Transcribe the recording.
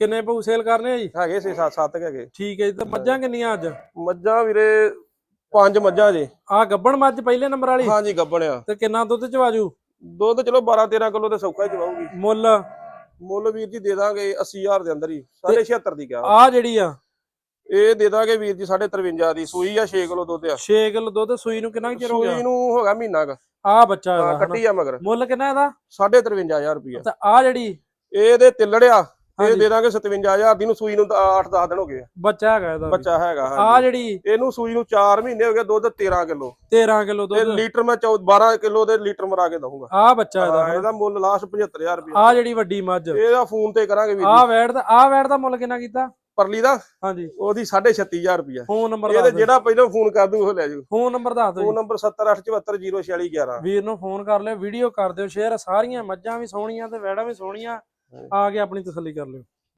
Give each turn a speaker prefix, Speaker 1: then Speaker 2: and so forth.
Speaker 1: ਕਿੰਨੇ ਪਊ ਸੇਲ ਕਰਨੇ ਆ ਜੀ?
Speaker 2: ਹੈਗੇ 6 7 7 ਹੈਗੇ।
Speaker 1: ਠੀਕ ਹੈ ਜੀ ਤੇ ਮੱਝਾਂ ਕਿੰਨੀਆਂ ਅੱਜ?
Speaker 2: ਮੱਝਾਂ ਵੀਰੇ ਪੰਜ ਮੱਝਾਂ ਜੇ।
Speaker 1: ਆ ਗੱਬਣ ਮੱਝ ਪਹਿਲੇ ਨੰਬਰ ਵਾਲੀ?
Speaker 2: ਹਾਂਜੀ ਗੱਬਣਿਆ
Speaker 1: ਤੇ ਕਿੰਨਾ ਦੁੱਧ ਚਵਾਜੂ?
Speaker 2: ਦੁੱਧ ਚਲੋ 12 13 ਕਿਲੋ ਤੇ ਸੌਖਾ ਹੀ ਚਵਾਉਗੀ
Speaker 1: ਮੁੱਲ?
Speaker 2: ਮੁੱਲ ਵੀਰ ਜੀ ਦੇ ਦਾਂਗੇ 80000 ਦੇ ਅੰਦਰ ਹੀ 7.5 ਦੀ ਕਿਹਾ
Speaker 1: ਆ ਜਿਹੜੀ ਆ?
Speaker 2: ਇਹ ਦੇ ਦਾਂਗੇ ਵੀਰ ਜੀ 53 ਦੀ ਸੂਈ ਆ 6 ਕਿਲੋ ਦੁੱਧ ਆ।
Speaker 1: 6 ਕਿਲੋ ਦੁੱਧ ਸੂਈ ਨੂੰ ਕਿੰਨਾ ਚਿਰ ਹੋ
Speaker 2: ਸੂਈ
Speaker 1: ਗਿਆ
Speaker 2: ਨੂੰ ਹੋ ਗਿਆ ਮਹੀਨਾ ਕ।
Speaker 1: ਆ ਬੱਚਾ ਇਹਦਾ।
Speaker 2: ਕੱਟੀ ਆ ਮਗਰ।
Speaker 1: ਮੁੱਲ ਕਿੰਨਾ ਇਹਦਾ?
Speaker 2: 53500 ਰੁਪਇਆ
Speaker 1: ਤੇ ਆ ਜਿਹੜੀ
Speaker 2: ਇਹਦੇ ਤਿੱਲੜਿਆ ਇਹ। ਦੇ ਦਾਂਗੇ 57000 ਦੀ ਨੂੰ ਸੂਈ ਨੂੰ 8-10 ਦਿਨ ਹੋ ਗਏ। ਆ।
Speaker 1: ਬੱਚਾ ਹੈਗਾ ਇਹਦਾ।
Speaker 2: ਬੱਚਾ ਹੈਗਾ
Speaker 1: ਆ ਜਿਹੜੀ
Speaker 2: ਇਹਨੂੰ ਸੂਈ ਨੂੰ 4 ਮਹੀਨੇ ਹੋ ਗਏ ਦੁੱਧ 13 ਕਿਲੋ।
Speaker 1: 13 ਕਿਲੋ
Speaker 2: ਤੇ
Speaker 1: ਦੁੱਧ।
Speaker 2: ਲੀਟਰ ਮੈਂ 14 12 ਕਿਲੋ ਦੇ ਲੀਟਰ ਮਰਾ ਕੇ ਦਊਂਗਾ।
Speaker 1: ਆ ਬੱਚਾ ਇਹਦਾ।
Speaker 2: ਇਹਦਾ ਮੁੱਲ ਲਾਸਟ 75000 ਰੁਪਇਆ
Speaker 1: ਆ ਜਿਹੜੀ ਵੱਡੀ ਮੱਝ।
Speaker 2: ਇਹਦਾ ਫੋਨ ਤੇ ਕਰਾਂਗੇ ਵੀਰ
Speaker 1: ਆ
Speaker 2: ਜੀ
Speaker 1: ਵੈੜ ਦਾ ਆ ਵੈੜ ਦਾ ਮੁੱਲ ਕਿੰਨਾ ਕੀਤਾ?
Speaker 2: ਪਰਲੀ ਦਾ?
Speaker 1: ਹਾਂਜੀ।
Speaker 2: ਉਹਦੀ 36500 ਰੁਪਇਆ
Speaker 1: ਫੋਨ ਨੰਬਰ
Speaker 2: ਇਹਦੇ ਜਿਹੜਾ ਪਹਿਲਾਂ ਫੋਨ ਕਰ ਦੂੰ ਉਹ ਲੈ ਜਾਓ
Speaker 1: ਫੋਨ ਨੰਬਰ ਦੱਸ ਦਿਓ
Speaker 2: ਫੋਨ
Speaker 1: ਜੀ।
Speaker 2: ਨੰਬਰ 708740611
Speaker 1: ਵੀਰ ਨੂੰ ਫੋਨ ਕਰ ਲਿਓ ਵੀਡੀਓ ਕਰ ਦਿਓ ਸ਼ੇਅਰ। ਸਾਰੀਆਂ ਮੱਝਾਂ ਵੀ ਸੋਹਣੀਆਂ ਤੇ ਵੈੜਾਂ ਵੀ ਸੋਹਣੀਆਂ। ਆ ਕੇ ਆਪਣੀ ਤਸੱਲੀ ਕਰ ਲਿਓ।